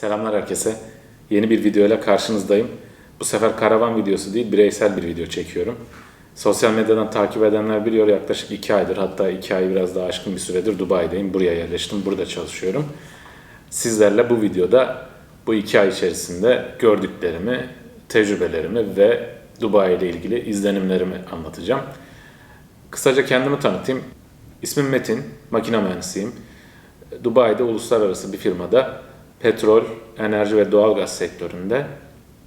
Selamlar herkese. Yeni bir videoyla karşınızdayım. Bu sefer karavan videosu değil, bireysel bir video çekiyorum. Sosyal medyadan takip edenler biliyor yaklaşık 2 aydır hatta 2 ay biraz daha aşkın bir süredir Dubai'deyim. Buraya yerleştim, burada çalışıyorum. Sizlerle bu videoda bu 2 ay içerisinde gördüklerimi, tecrübelerimi ve Dubai ile ilgili izlenimlerimi anlatacağım. Kısaca kendimi tanıtayım. İsmim Metin, makine mühendisiyim. Dubai'de uluslararası bir firmada petrol, enerji ve doğalgaz sektöründe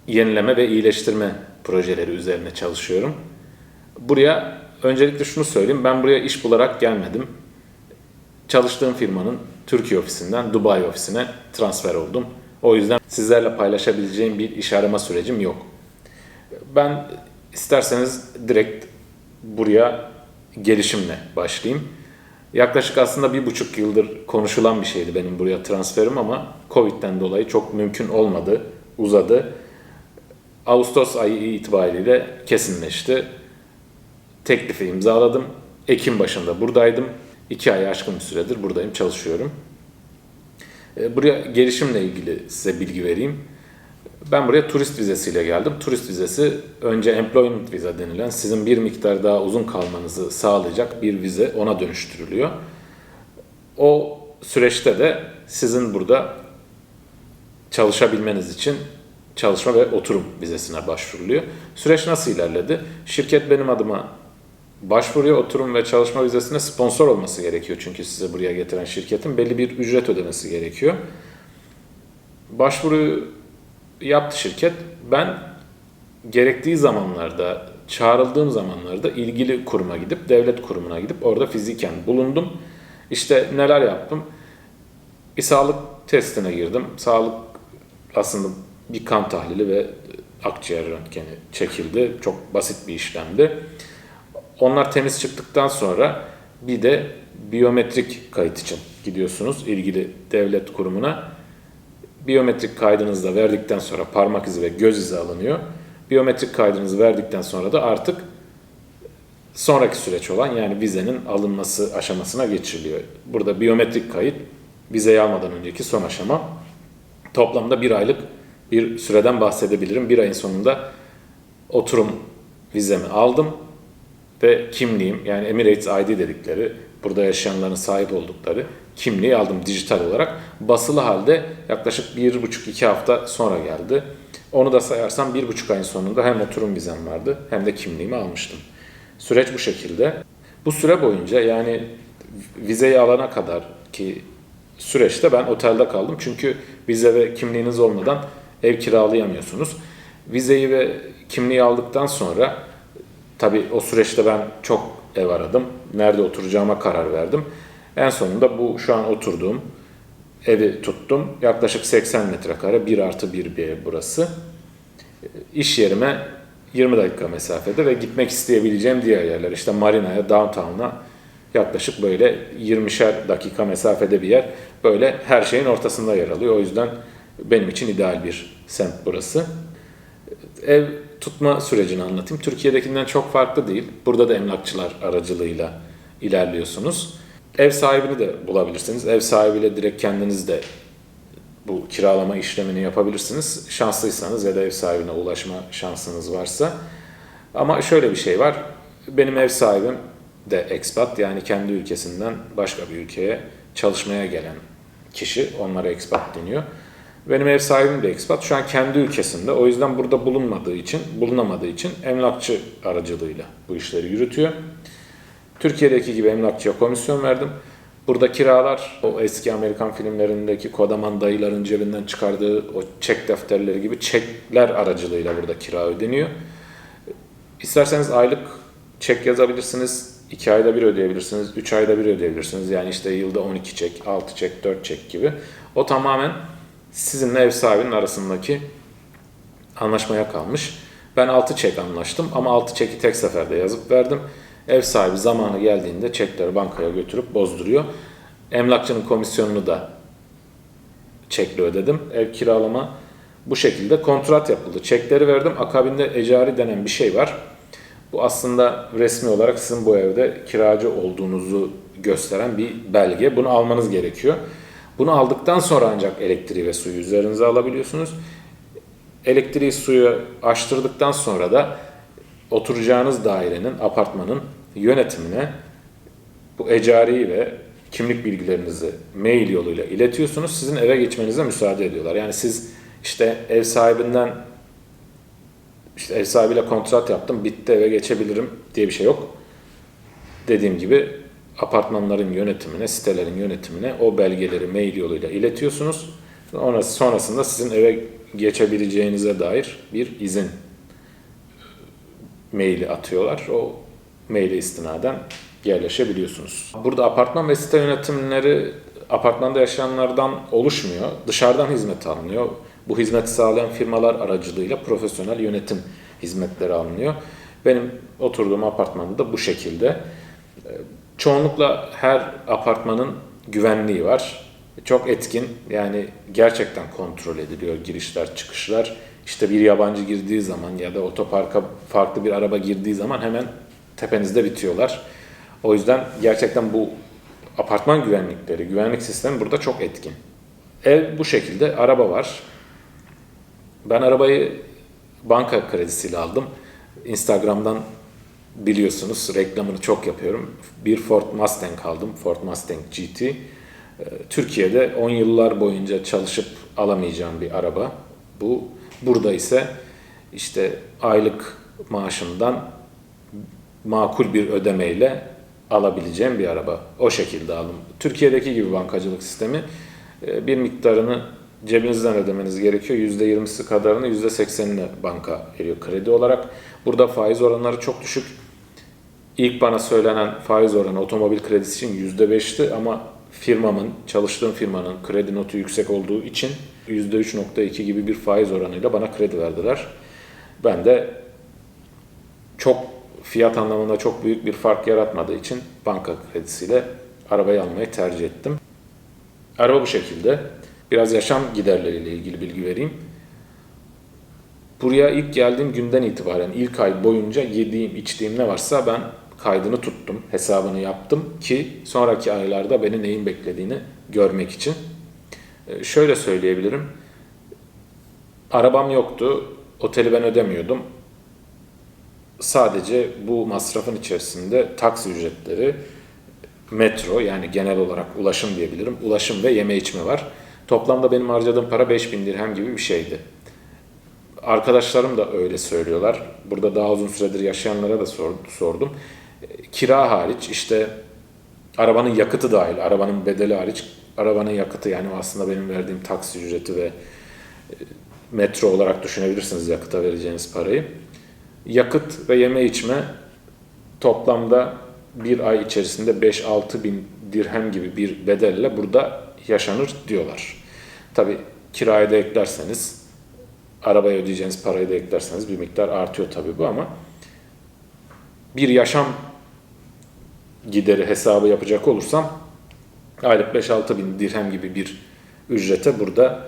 yenileme ve iyileştirme projeleri üzerine çalışıyorum. Buraya öncelikle şunu söyleyeyim, ben buraya iş bularak gelmedim. Çalıştığım firmanın Türkiye ofisinden Dubai ofisine transfer oldum. O yüzden sizlerle paylaşabileceğim bir iş arama sürecim yok. Ben isterseniz direkt buraya gelişimle başlayayım. Yaklaşık aslında bir buçuk yıldır konuşulan bir şeydi benim buraya transferim ama Covid'den dolayı çok mümkün olmadı, uzadı. Ağustos ayı itibariyle kesinleşti. Teklifi imzaladım. Ekim başında buradaydım. İki ay aşkın bir süredir buradayım, çalışıyorum. E, Buraya gelişimle ilgili size bilgi vereyim. Ben buraya turist vizesiyle geldim. Turist vizesi önce employment visa denilen sizin bir miktar daha uzun kalmanızı sağlayacak bir vize ona dönüştürülüyor. O süreçte de sizin burada çalışabilmeniz için çalışma ve oturum vizesine başvuruluyor. Süreç nasıl ilerledi? Şirket benim adıma başvuruyor oturum ve çalışma vizesine sponsor olması gerekiyor. Çünkü size buraya getiren şirketin belli bir ücret ödemesi gerekiyor. Başvuruyu yaptı şirket. Ben gerektiği zamanlarda, çağrıldığım zamanlarda ilgili kuruma gidip, devlet kurumuna gidip orada fiziken bulundum. İşte neler yaptım? Bir sağlık testine girdim. Sağlık aslında bir kan tahlili ve akciğer röntgeni çekildi. Çok basit bir işlemdi. Onlar temiz çıktıktan sonra bir de biyometrik kayıt için gidiyorsunuz ilgili devlet kurumuna. Biyometrik kaydınızı da verdikten sonra parmak izi ve göz izi alınıyor. Biyometrik kaydınızı verdikten sonra da artık sonraki süreç olan yani vizenin alınması aşamasına geçiriliyor. Burada biyometrik kayıt vizeyi almadan önceki son aşama. Toplamda bir aylık bir süreden bahsedebilirim. Bir ayın sonunda oturum vizemi aldım ve kimliğim yani Emirates ID dedikleri burada yaşayanların sahip oldukları kimliği aldım dijital olarak. Basılı halde yaklaşık bir buçuk iki hafta sonra geldi. Onu da sayarsam bir buçuk ayın sonunda hem oturum vizem vardı hem de kimliğimi almıştım. Süreç bu şekilde. Bu süre boyunca yani vizeyi alana kadar ki süreçte ben otelde kaldım. Çünkü vize ve kimliğiniz olmadan ev kiralayamıyorsunuz. Vizeyi ve kimliği aldıktan sonra tabii o süreçte ben çok ev aradım. Nerede oturacağıma karar verdim. En sonunda bu şu an oturduğum evi tuttum. Yaklaşık 80 metrekare 1 artı 1 bir ev burası. İş yerime 20 dakika mesafede ve gitmek isteyebileceğim diğer yerler işte Marina'ya, Downtown'a yaklaşık böyle 20'şer dakika mesafede bir yer. Böyle her şeyin ortasında yer alıyor. O yüzden benim için ideal bir semt burası. Ev tutma sürecini anlatayım. Türkiye'dekinden çok farklı değil. Burada da emlakçılar aracılığıyla ilerliyorsunuz. Ev sahibini de bulabilirsiniz. Ev sahibiyle direkt kendiniz de bu kiralama işlemini yapabilirsiniz. Şanslıysanız ya da ev sahibine ulaşma şansınız varsa. Ama şöyle bir şey var. Benim ev sahibim de expat yani kendi ülkesinden başka bir ülkeye çalışmaya gelen kişi. Onlara expat deniyor. Benim ev sahibim de expat. Şu an kendi ülkesinde. O yüzden burada bulunmadığı için, bulunamadığı için emlakçı aracılığıyla bu işleri yürütüyor. Türkiye'deki gibi emlakçıya komisyon verdim. Burada kiralar o eski Amerikan filmlerindeki kodaman dayıların cebinden çıkardığı o çek defterleri gibi çekler aracılığıyla burada kira ödeniyor. İsterseniz aylık çek yazabilirsiniz. 2 ayda bir ödeyebilirsiniz. 3 ayda bir ödeyebilirsiniz. Yani işte yılda 12 çek, 6 çek, 4 çek gibi. O tamamen sizinle ev sahibinin arasındaki anlaşmaya kalmış. Ben 6 çek anlaştım ama 6 çeki tek seferde yazıp verdim. Ev sahibi zamanı geldiğinde çekleri bankaya götürüp bozduruyor. Emlakçının komisyonunu da çekle ödedim. Ev kiralama bu şekilde kontrat yapıldı. Çekleri verdim. Akabinde ecari denen bir şey var. Bu aslında resmi olarak sizin bu evde kiracı olduğunuzu gösteren bir belge. Bunu almanız gerekiyor. Bunu aldıktan sonra ancak elektriği ve suyu üzerinize alabiliyorsunuz. Elektriği suyu açtırdıktan sonra da oturacağınız dairenin, apartmanın yönetimine bu ecari ve kimlik bilgilerinizi mail yoluyla iletiyorsunuz. Sizin eve geçmenize müsaade ediyorlar. Yani siz işte ev sahibinden işte ev sahibiyle kontrat yaptım, bitti eve geçebilirim diye bir şey yok. Dediğim gibi apartmanların yönetimine, sitelerin yönetimine o belgeleri mail yoluyla iletiyorsunuz. Sonrası, sonrasında sizin eve geçebileceğinize dair bir izin maili atıyorlar. O maile istinaden yerleşebiliyorsunuz. Burada apartman ve site yönetimleri apartmanda yaşayanlardan oluşmuyor. Dışarıdan hizmet alınıyor. Bu hizmeti sağlayan firmalar aracılığıyla profesyonel yönetim hizmetleri alınıyor. Benim oturduğum apartmanda da bu şekilde. Çoğunlukla her apartmanın güvenliği var. Çok etkin yani gerçekten kontrol ediliyor girişler çıkışlar. İşte bir yabancı girdiği zaman ya da otoparka farklı bir araba girdiği zaman hemen tepenizde bitiyorlar. O yüzden gerçekten bu apartman güvenlikleri, güvenlik sistemi burada çok etkin. Ev bu şekilde, araba var. Ben arabayı banka kredisiyle aldım. Instagram'dan biliyorsunuz reklamını çok yapıyorum. Bir Ford Mustang aldım. Ford Mustang GT. Ee, Türkiye'de 10 yıllar boyunca çalışıp alamayacağım bir araba. Bu burada ise işte aylık maaşımdan makul bir ödemeyle alabileceğim bir araba. O şekilde aldım. Türkiye'deki gibi bankacılık sistemi e, bir miktarını cebinizden ödemeniz gerekiyor. %20'si kadarını %80'ini banka veriyor kredi olarak. Burada faiz oranları çok düşük. İlk bana söylenen faiz oranı otomobil kredisi için %5'ti ama firmamın, çalıştığım firmanın kredi notu yüksek olduğu için %3.2 gibi bir faiz oranıyla bana kredi verdiler. Ben de çok fiyat anlamında çok büyük bir fark yaratmadığı için banka kredisiyle arabayı almayı tercih ettim. Araba bu şekilde. Biraz yaşam giderleriyle ilgili bilgi vereyim. Buraya ilk geldiğim günden itibaren ilk ay boyunca yediğim, içtiğim ne varsa ben kaydını tuttum, hesabını yaptım ki sonraki aylarda beni neyin beklediğini görmek için. Ee, şöyle söyleyebilirim. Arabam yoktu, oteli ben ödemiyordum. Sadece bu masrafın içerisinde taksi ücretleri, metro yani genel olarak ulaşım diyebilirim. Ulaşım ve yeme içme var. Toplamda benim harcadığım para 5000 dirhem gibi bir şeydi. Arkadaşlarım da öyle söylüyorlar. Burada daha uzun süredir yaşayanlara da sordum. Kira hariç işte arabanın yakıtı dahil, arabanın bedeli hariç arabanın yakıtı yani aslında benim verdiğim taksi ücreti ve e, metro olarak düşünebilirsiniz yakıta vereceğiniz parayı. Yakıt ve yeme içme toplamda bir ay içerisinde 5-6 bin dirhem gibi bir bedelle burada yaşanır diyorlar. Tabi kirayı da eklerseniz, arabaya ödeyeceğiniz parayı da eklerseniz bir miktar artıyor tabi bu ama bir yaşam gideri hesabı yapacak olursam aylık 5-6 bin dirhem gibi bir ücrete burada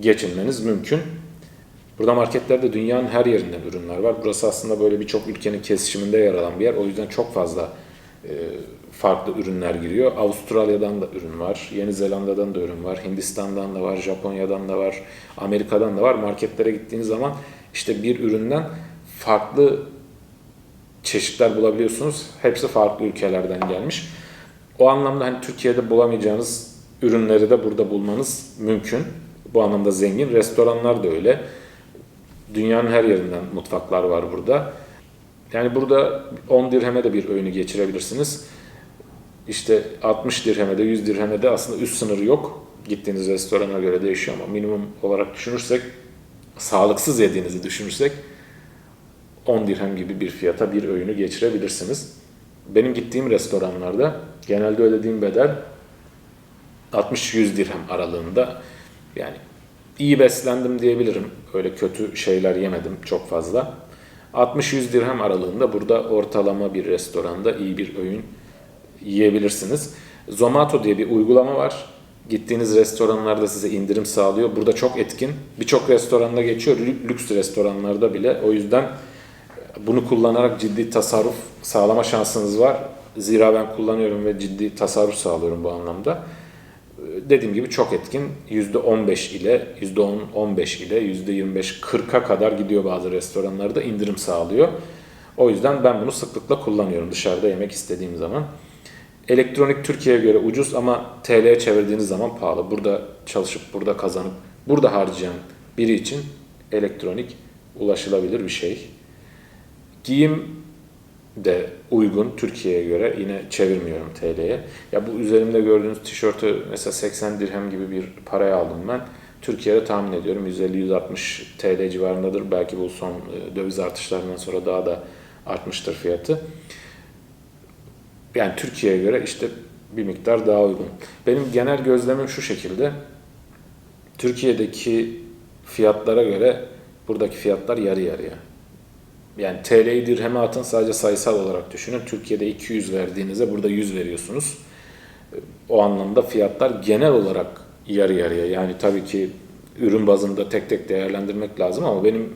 geçinmeniz mümkün. Burada marketlerde dünyanın her yerinden ürünler var. Burası aslında böyle birçok ülkenin kesişiminde yer alan bir yer. O yüzden çok fazla e, farklı ürünler giriyor. Avustralya'dan da ürün var, Yeni Zelanda'dan da ürün var, Hindistan'dan da var, Japonya'dan da var, Amerika'dan da var. Marketlere gittiğiniz zaman işte bir üründen farklı çeşitler bulabiliyorsunuz. Hepsi farklı ülkelerden gelmiş. O anlamda hani Türkiye'de bulamayacağınız ürünleri de burada bulmanız mümkün. Bu anlamda zengin. Restoranlar da öyle. Dünyanın her yerinden mutfaklar var burada. Yani burada 10 dirheme de bir öğünü geçirebilirsiniz. İşte 60 dirheme de 100 dirheme de aslında üst sınırı yok. Gittiğiniz restorana göre değişiyor ama minimum olarak düşünürsek, sağlıksız yediğinizi düşünürsek 10 dirhem gibi bir fiyata bir öğünü geçirebilirsiniz. Benim gittiğim restoranlarda genelde ödediğim bedel 60-100 dirhem aralığında. Yani iyi beslendim diyebilirim. Öyle kötü şeyler yemedim çok fazla. 60-100 dirhem aralığında burada ortalama bir restoranda iyi bir öğün yiyebilirsiniz. Zomato diye bir uygulama var. Gittiğiniz restoranlarda size indirim sağlıyor. Burada çok etkin. Birçok restoranda geçiyor. Lüks restoranlarda bile. O yüzden bunu kullanarak ciddi tasarruf sağlama şansınız var. Zira ben kullanıyorum ve ciddi tasarruf sağlıyorum bu anlamda. dediğim gibi çok etkin. %15 ile %10, 15 ile %25, 40'a kadar gidiyor bazı restoranlarda indirim sağlıyor. O yüzden ben bunu sıklıkla kullanıyorum dışarıda yemek istediğim zaman. Elektronik Türkiye'ye göre ucuz ama TL'ye çevirdiğiniz zaman pahalı. Burada çalışıp burada kazanıp burada harcayan biri için elektronik ulaşılabilir bir şey. Giyim de uygun Türkiye'ye göre yine çevirmiyorum TL'ye. Ya bu üzerimde gördüğünüz tişörtü mesela 80 dirhem gibi bir paraya aldım ben. Türkiye'de tahmin ediyorum 150-160 TL civarındadır. Belki bu son e, döviz artışlarından sonra daha da artmıştır fiyatı. Yani Türkiye'ye göre işte bir miktar daha uygun. Benim genel gözlemim şu şekilde. Türkiye'deki fiyatlara göre buradaki fiyatlar yarı yarıya. Yani TL'yi dirheme atın sadece sayısal olarak düşünün. Türkiye'de 200 verdiğinizde burada 100 veriyorsunuz. O anlamda fiyatlar genel olarak yarı yarıya. Yani tabii ki ürün bazında tek tek değerlendirmek lazım ama benim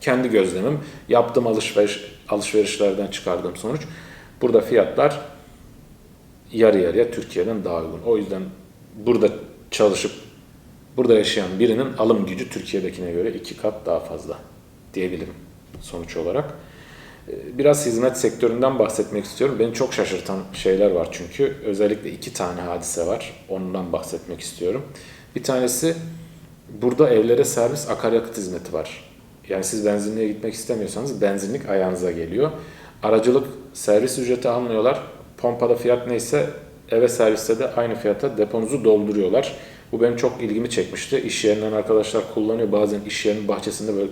kendi gözlemim yaptığım alışveriş alışverişlerden çıkardığım sonuç burada fiyatlar yarı yarıya Türkiye'den daha uygun. O yüzden burada çalışıp burada yaşayan birinin alım gücü Türkiye'dekine göre iki kat daha fazla diyebilirim sonuç olarak. Ee, Biraz hizmet sektöründen bahsetmek istiyorum. Beni çok şaşırtan şeyler var çünkü. Özellikle iki tane hadise var. Ondan bahsetmek istiyorum. Bir tanesi burada evlere servis akaryakıt hizmeti var. Yani siz benzinliğe gitmek istemiyorsanız benzinlik ayağınıza geliyor. Aracılık servis ücreti almıyorlar. Pompada fiyat neyse eve serviste de aynı fiyata deponuzu dolduruyorlar. Bu benim çok ilgimi çekmişti. İş yerinden arkadaşlar kullanıyor. Bazen iş yerinin bahçesinde böyle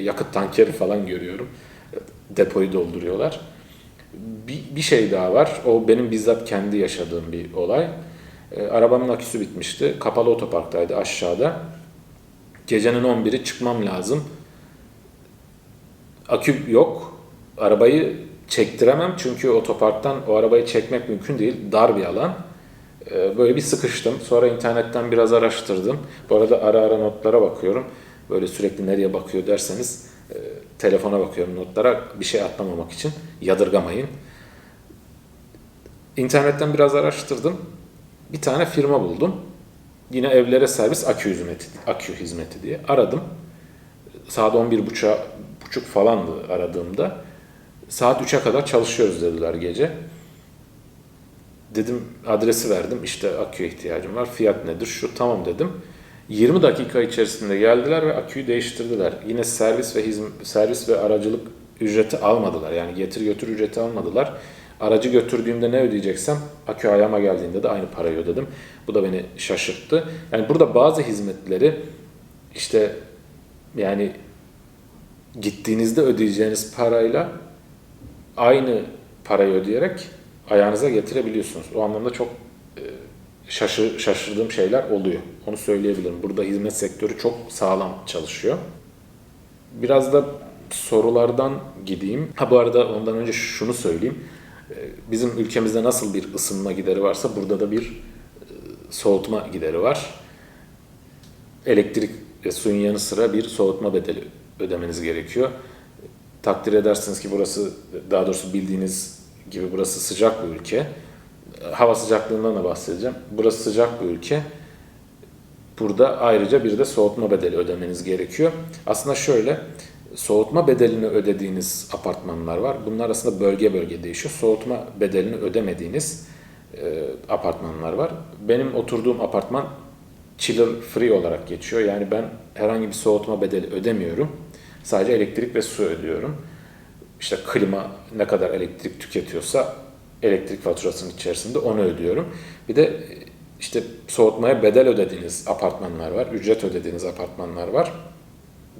yakıt tankeri falan görüyorum. E, Depoyu dolduruyorlar. Bir, bir şey daha var. O benim bizzat kendi yaşadığım bir olay. E, Arabamın aküsü bitmişti. Kapalı otoparktaydı aşağıda. Gecenin 11'i çıkmam lazım. Akü yok. Arabayı çektiremem çünkü otoparktan o arabayı çekmek mümkün değil. Dar bir alan. Ee, Böyle bir sıkıştım. Sonra internetten biraz araştırdım. Bu arada ara ara notlara bakıyorum. Böyle sürekli nereye bakıyor derseniz e, telefona bakıyorum notlara bir şey atlamamak için. Yadırgamayın. İnternetten biraz araştırdım. Bir tane firma buldum. Yine evlere servis akü hizmeti, akü hizmeti diye aradım. Saat 11.30 buçuk falandı aradığımda. Saat 3'e kadar çalışıyoruz dediler gece. Dedim adresi verdim işte aküye ihtiyacım var fiyat nedir şu tamam dedim. 20 dakika içerisinde geldiler ve aküyü değiştirdiler. Yine servis ve hizm servis ve aracılık ücreti almadılar. Yani getir götür ücreti almadılar. Aracı götürdüğümde ne ödeyeceksem akü ayağıma geldiğinde de aynı parayı ödedim. Bu da beni şaşırttı. Yani burada bazı hizmetleri işte yani gittiğinizde ödeyeceğiniz parayla aynı parayı ödeyerek ayağınıza getirebiliyorsunuz. O anlamda çok e, şaşır, şaşırdığım şeyler oluyor. Onu söyleyebilirim. Burada hizmet sektörü çok sağlam çalışıyor. Biraz da sorulardan gideyim. Ha bu arada ondan önce şunu söyleyeyim. E, Bizim ülkemizde nasıl bir ısınma gideri varsa burada da bir e, soğutma gideri var. Elektrik ve suyun yanı sıra bir soğutma bedeli ödemeniz gerekiyor. Takdir edersiniz ki burası daha doğrusu bildiğiniz gibi burası sıcak bir ülke. Hava sıcaklığından da bahsedeceğim. Burası sıcak bir ülke. Burada ayrıca bir de soğutma bedeli ödemeniz gerekiyor. Aslında şöyle, soğutma bedelini ödediğiniz apartmanlar var. Bunlar aslında bölge bölge değişiyor. Soğutma bedelini ödemediğiniz e, apartmanlar var. Benim oturduğum apartman chiller free olarak geçiyor. Yani ben herhangi bir soğutma bedeli ödemiyorum. Sadece elektrik ve su ödüyorum. İşte klima ne kadar elektrik tüketiyorsa elektrik faturasının içerisinde onu ödüyorum. Bir de işte soğutmaya bedel ödediğiniz apartmanlar var, ücret ödediğiniz apartmanlar var.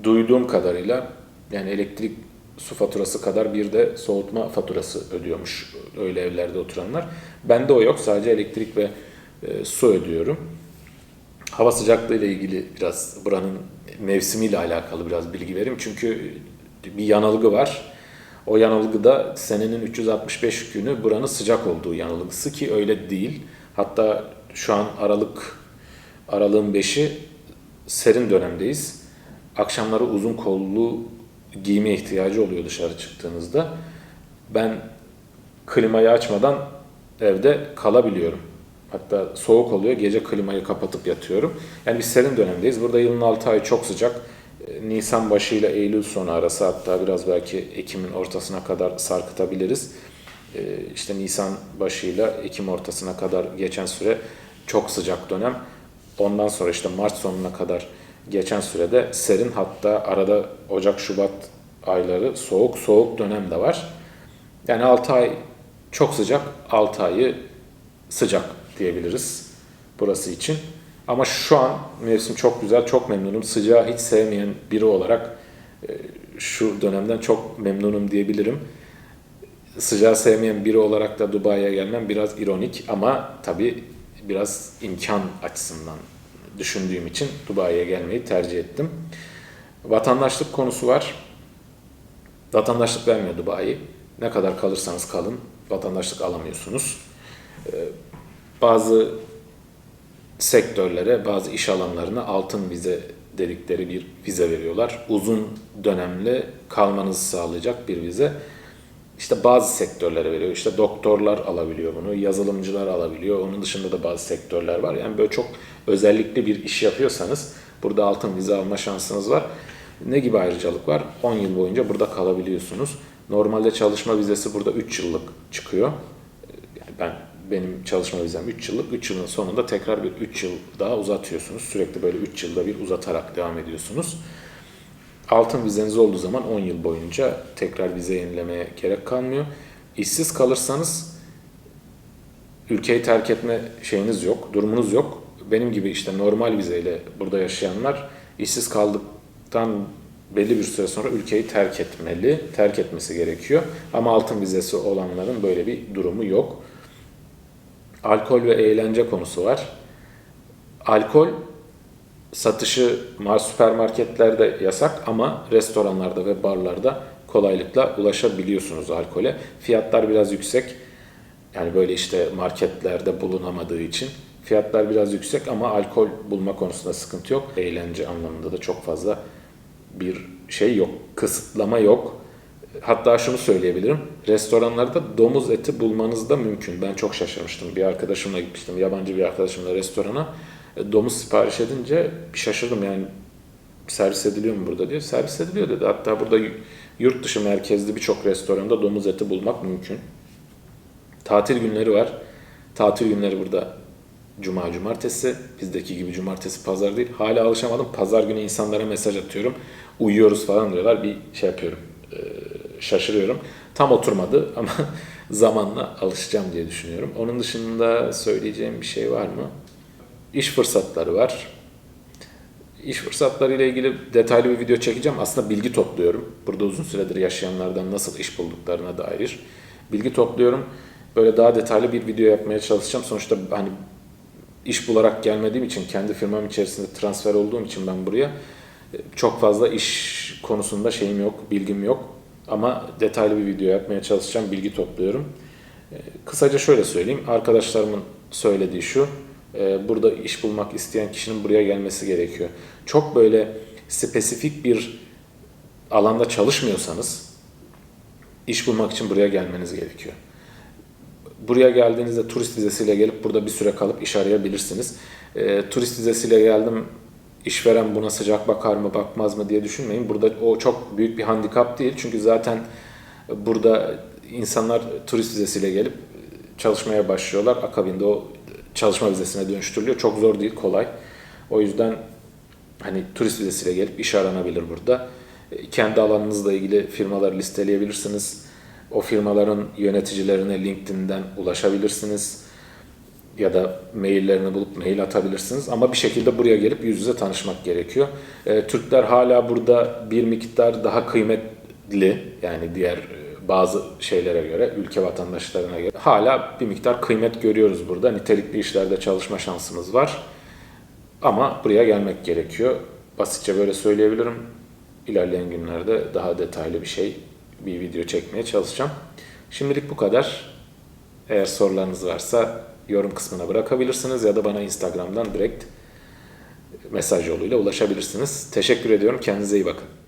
Duyduğum kadarıyla yani elektrik su faturası kadar bir de soğutma faturası ödüyormuş öyle evlerde oturanlar. Bende o yok. Sadece elektrik ve e, su ödüyorum. Hava sıcaklığı ile ilgili biraz buranın mevsimiyle alakalı biraz bilgi vereyim. Çünkü bir yanılgı var. O yanılgıda senenin 365 günü buranın sıcak olduğu yanılgısı ki öyle değil. Hatta şu an Aralık Aralığın 5'i serin dönemdeyiz. Akşamları uzun kollu giyime ihtiyacı oluyor dışarı çıktığınızda. Ben klimayı açmadan evde kalabiliyorum. Hatta soğuk oluyor. Gece klimayı kapatıp yatıyorum. Yani bir serin dönemdeyiz. Burada yılın 6 ayı çok sıcak. E, Nisan başıyla Eylül sonu arası hatta biraz belki Ekim'in ortasına kadar sarkıtabiliriz. E, İşte Nisan başıyla Ekim ortasına kadar geçen süre çok sıcak dönem. Ondan sonra işte Mart sonuna kadar geçen sürede serin hatta arada Ocak Şubat ayları soğuk soğuk dönem de var. Yani 6 ay çok sıcak, 6 ayı sıcak diyebiliriz burası için. Ama şu an mevsim çok güzel, çok memnunum. Sıcağı hiç sevmeyen biri olarak e, şu dönemden çok memnunum diyebilirim. Sıcağı sevmeyen biri olarak da Dubai'ye gelmem biraz ironik ama tabii biraz imkan açısından düşündüğüm için Dubai'ye gelmeyi tercih ettim. Vatandaşlık konusu var. Vatandaşlık vermiyor Dubai. Ne kadar kalırsanız kalın vatandaşlık alamıyorsunuz. Ee, Bazı sektörlere, bazı iş alanlarına altın vize dedikleri bir vize veriyorlar. Uzun dönemli kalmanızı sağlayacak bir vize. İşte bazı sektörlere veriyor. İşte doktorlar alabiliyor bunu, yazılımcılar alabiliyor. Onun dışında da bazı sektörler var. Yani böyle çok özellikli bir iş yapıyorsanız burada altın vize alma şansınız var. Ne gibi ayrıcalık var? 10 yıl boyunca burada kalabiliyorsunuz. Normalde çalışma vizesi burada 3 yıllık çıkıyor. Yani ben benim çalışma vizem 3 yıllık. 3 yılın sonunda tekrar bir 3 yıl daha uzatıyorsunuz. Sürekli böyle 3 yılda bir uzatarak devam ediyorsunuz. Altın vizeniz olduğu zaman 10 yıl boyunca tekrar vize yenilemeye gerek kalmıyor. İşsiz kalırsanız ülkeyi terk etme şeyiniz yok, durumunuz yok. Benim gibi işte normal vizeyle burada yaşayanlar işsiz kaldıktan belli bir süre sonra ülkeyi terk etmeli, terk etmesi gerekiyor. Ama altın vizesi olanların böyle bir durumu yok. Alkol ve eğlence konusu var. Alkol satışı mar- süpermarketlerde yasak ama restoranlarda ve barlarda kolaylıkla ulaşabiliyorsunuz alkole. Fiyatlar biraz yüksek. Yani böyle işte marketlerde bulunamadığı için fiyatlar biraz yüksek ama alkol bulma konusunda sıkıntı yok. Eğlence anlamında da çok fazla bir şey yok, kısıtlama yok. Hatta şunu söyleyebilirim. Restoranlarda domuz eti bulmanız da mümkün. Ben çok şaşırmıştım. Bir arkadaşımla gitmiştim. Yabancı bir arkadaşımla restorana. E, Domuz sipariş edince bir şaşırdım yani servis ediliyor mu burada diye. Servis ediliyor dedi. Hatta burada yurt dışı merkezli birçok restoranda domuz eti bulmak mümkün. Tatil günleri var. Tatil günleri burada Cuma, cumartesi. Bizdeki gibi cumartesi, pazar değil. Hala alışamadım. Pazar günü insanlara mesaj atıyorum. Uyuyoruz falan diyorlar. Bir şey yapıyorum. e, şaşırıyorum. Tam oturmadı ama zamanla alışacağım diye düşünüyorum. Onun dışında söyleyeceğim bir şey var mı? İş fırsatları var. İş fırsatları ile ilgili detaylı bir video çekeceğim. Aslında bilgi topluyorum. Burada uzun süredir yaşayanlardan nasıl iş bulduklarına dair bilgi topluyorum. Böyle daha detaylı bir video yapmaya çalışacağım. Sonuçta hani iş bularak gelmediğim için kendi firmam içerisinde transfer olduğum için ben buraya e, çok fazla iş konusunda şeyim yok, bilgim yok. Ama detaylı bir video yapmaya çalışacağım, bilgi topluyorum. E, Kısaca şöyle söyleyeyim, arkadaşlarımın söylediği şu, burada iş bulmak isteyen kişinin buraya gelmesi gerekiyor. Çok böyle spesifik bir alanda çalışmıyorsanız iş bulmak için buraya gelmeniz gerekiyor. Buraya geldiğinizde turist vizesiyle gelip burada bir süre kalıp iş arayabilirsiniz. E, turist vizesiyle geldim, işveren buna sıcak bakar mı bakmaz mı diye düşünmeyin. Burada o çok büyük bir handikap değil. Çünkü zaten burada insanlar turist vizesiyle gelip çalışmaya başlıyorlar. Akabinde o çalışma vizesine dönüştürülüyor. Çok zor değil, kolay. O yüzden hani turist vizesiyle gelip iş aranabilir burada. E, Kendi alanınızla ilgili firmaları listeleyebilirsiniz. O firmaların yöneticilerine LinkedIn'den ulaşabilirsiniz. Ya da maillerini bulup mail atabilirsiniz. Ama bir şekilde buraya gelip yüz yüze tanışmak gerekiyor. E, Türkler hala burada bir miktar daha kıymetli. Yani diğer bazı şeylere göre, ülke vatandaşlarına göre hala bir miktar kıymet görüyoruz burada. Nitelikli işlerde çalışma şansımız var. Ama buraya gelmek gerekiyor. Basitçe böyle söyleyebilirim. İlerleyen günlerde daha detaylı bir şey, bir video çekmeye çalışacağım. Şimdilik bu kadar. Eğer sorularınız varsa yorum kısmına bırakabilirsiniz ya da bana Instagram'dan direkt mesaj yoluyla ulaşabilirsiniz. Teşekkür ediyorum. Kendinize iyi bakın.